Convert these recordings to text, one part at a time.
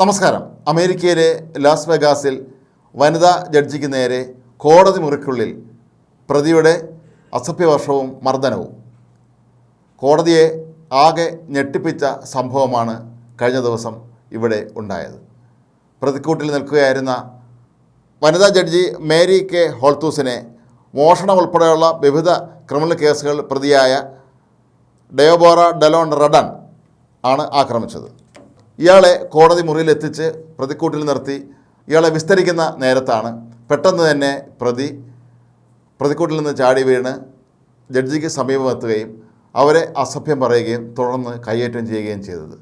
നമസ്കാരം. അമേരിക്കയിലെ ലാസ് വെഗാസിൽ വനിതാ ജഡ്ജിക്ക് നേരെ കോടതി മുറിക്കുള്ളിൽ പ്രതിയുടെ അസഭ്യവർഷവും മർദ്ദനവും. കോടതിയെ ആകെ ഞെട്ടിപ്പിച്ച സംഭവമാണ് കഴിഞ്ഞ ദിവസം ഇവിടെ ഉണ്ടായത്. പ്രതിക്കൂട്ടിൽ നിൽക്കുകയായിരുന്ന വനിതാ ജഡ്ജി മേരി കെ ഹോൾത്തൂസിനെ മോഷണം ഉൾപ്പെടെയുള്ള വിവിധ ക്രിമിനൽ കേസുകൾ പ്രതിയായ ഡയോബോറ ഡെലോൺ റഡൻ ആണ് ആക്രമിച്ചത്. ഇയാളെ കോടതി മുറിയിലെത്തിച്ച് പ്രതിക്കൂട്ടിൽ നിർത്തി. ഇയാളെ വിസ്തരിക്കുന്ന നേരത്താണ് പെട്ടെന്ന് തന്നെ പ്രതി പ്രതിക്കൂട്ടിൽ നിന്ന് ചാടി വീണ് ജഡ്ജിക്ക് സമീപമെത്തുകയും അവരെ അസഭ്യം പറയുകയും തുടർന്ന് കയ്യേറ്റം ചെയ്യുകയും ചെയ്തത്.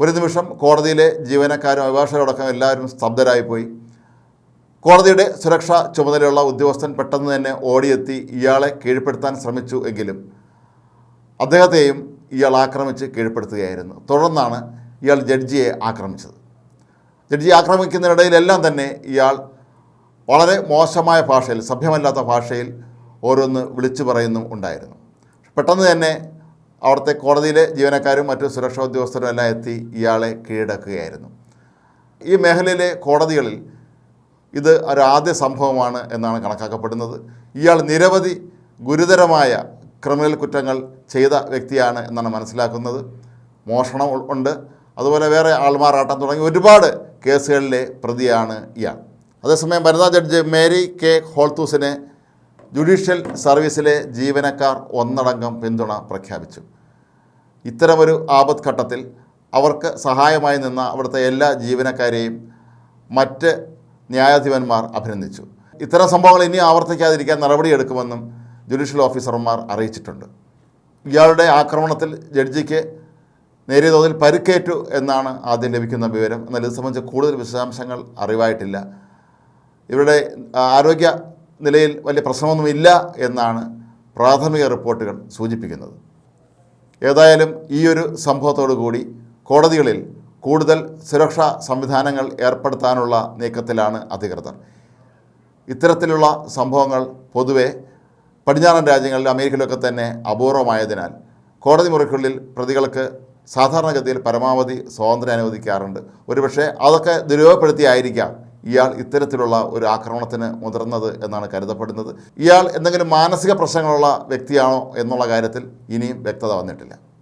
ഒരു നിമിഷം കോടതിയിലെ ജീവനക്കാരും അഭിഭാഷകരടക്കം എല്ലാവരും സ്തബ്ധരായിപ്പോയി. കോടതിയുടെ സുരക്ഷാ ചുമതലയുള്ള ഉദ്യോഗസ്ഥൻ പെട്ടെന്ന് തന്നെ ഓടിയെത്തി ഇയാളെ കീഴ്പ്പെടുത്താൻ ശ്രമിച്ചു എങ്കിലും അദ്ദേഹത്തെയും ഇയാൾ ആക്രമിച്ച് കീഴ്പ്പെടുത്തുകയായിരുന്നു. തുടർന്നാണ് ഇയാൾ ജഡ്ജിയെ ആക്രമിച്ചത്. ജഡ്ജിയെ ആക്രമിക്കുന്നതിനിടയിലെല്ലാം തന്നെ ഇയാൾ വളരെ മോശമായ ഭാഷയിൽ സഭ്യമല്ലാത്ത ഭാഷയിൽ ഓരോന്ന് വിളിച്ചു പറയുന്നും ഉണ്ടായിരുന്നു. പെട്ടെന്ന് തന്നെ അവിടുത്തെ കോടതിയിലെ ജീവനക്കാരും മറ്റു സുരക്ഷാ ഉദ്യോഗസ്ഥരും എല്ലാം എത്തി ഇയാളെ കീഴടക്കുകയായിരുന്നു. ഈ മേഖലയിലെ കോടതികളിൽ ഇത് ഒരു ആദ്യ സംഭവമാണ് എന്നാണ് കണക്കാക്കപ്പെടുന്നത്. ഇയാൾ നിരവധി ഗുരുതരമായ ക്രിമിനൽ കുറ്റങ്ങൾ ചെയ്ത വ്യക്തിയാണ് എന്നാണ് മനസ്സിലാക്കുന്നത്. മോഷണം ഉണ്ട്. അതുപോലെ വേറെ ആൾമാറാട്ടം തുടങ്ങി ഒരുപാട് കേസുകളിലെ പ്രതിയാണ് ഇയാൾ. അതേസമയം വനിതാ ജഡ്ജ് മേരി കെ ഹോൾത്തൂസിനെ ജുഡീഷ്യൽ സർവീസിലെ ജീവനക്കാർ ഒന്നടങ്കം പിന്തുണ പ്രഖ്യാപിച്ചു. ഇത്തരമൊരു ആപത് ഘട്ടത്തിൽ അവർക്ക് സഹായമായി നിന്ന അവിടുത്തെ എല്ലാ ജീവനക്കാരെയും മറ്റ് ന്യായാധിപന്മാർ അഭിനന്ദിച്ചു. ഇത്തരം സംഭവങ്ങൾ ഇനി ആവർത്തിക്കാതിരിക്കാൻ നടപടിയെടുക്കുമെന്നും ജുഡീഷ്യൽ ഓഫീസർമാർ അറിയിച്ചിട്ടുണ്ട്. ഇയാളുടെ ആക്രമണത്തിൽ ജഡ്ജിക്ക് നേരിയ തോതിൽ പരുക്കേറ്റു എന്നാണ് ആദ്യം ലഭിക്കുന്ന വിവരം. എന്നാൽ ഇത് സംബന്ധിച്ച് കൂടുതൽ വിശദാംശങ്ങൾ അറിവായിട്ടില്ല. ഇവരുടെ ആരോഗ്യ നിലയിൽ വലിയ പ്രശ്നമൊന്നുമില്ല എന്നാണ് പ്രാഥമിക റിപ്പോർട്ടുകൾ സൂചിപ്പിക്കുന്നത്. ഏതായാലും ഈ ഒരു സംഭവത്തോടു കൂടി കോടതികളിൽ കൂടുതൽ സുരക്ഷാ സംവിധാനങ്ങൾ ഏർപ്പെടുത്താനുള്ള നീക്കത്തിലാണ് അധികൃതർ. ഇത്തരത്തിലുള്ള സംഭവങ്ങൾ പൊതുവെ പടിഞ്ഞാറൻ രാജ്യങ്ങളിൽ അമേരിക്കയിലൊക്കെ തന്നെ അപൂർവമായതിനാൽ കോടതി മുറിക്കുള്ളിൽ പ്രതികൾക്ക് സാധാരണഗതിയിൽ പരമാവധി സ്വാതന്ത്ര്യം അനുവദിക്കാറുണ്ട്. ഒരുപക്ഷെ അതൊക്കെ ദുരുപയോഗപ്പെടുത്തിയായിരിക്കാം ഇയാൾ ഇത്തരത്തിലുള്ള ഒരു ആക്രമണത്തിന് മുതിർന്നത് എന്നാണ് കരുതപ്പെടുന്നത്. ഇയാൾ എന്തെങ്കിലും മാനസിക പ്രശ്നങ്ങളുള്ള വ്യക്തിയാണോ എന്നുള്ള കാര്യത്തിൽ ഇനിയും വ്യക്തത വന്നിട്ടില്ല.